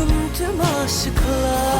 Kıskansın tüm aşıklar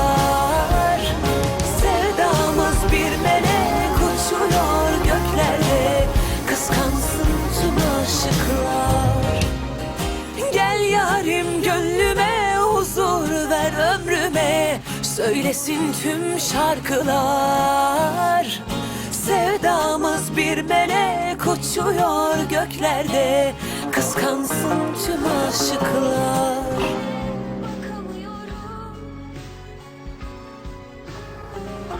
yarim gönlüme huzur ver ömrüme. Söylesin tüm şarkılar. Sevdamız bir melek uçuyor göklerde. Kıskansın tüm aşıklar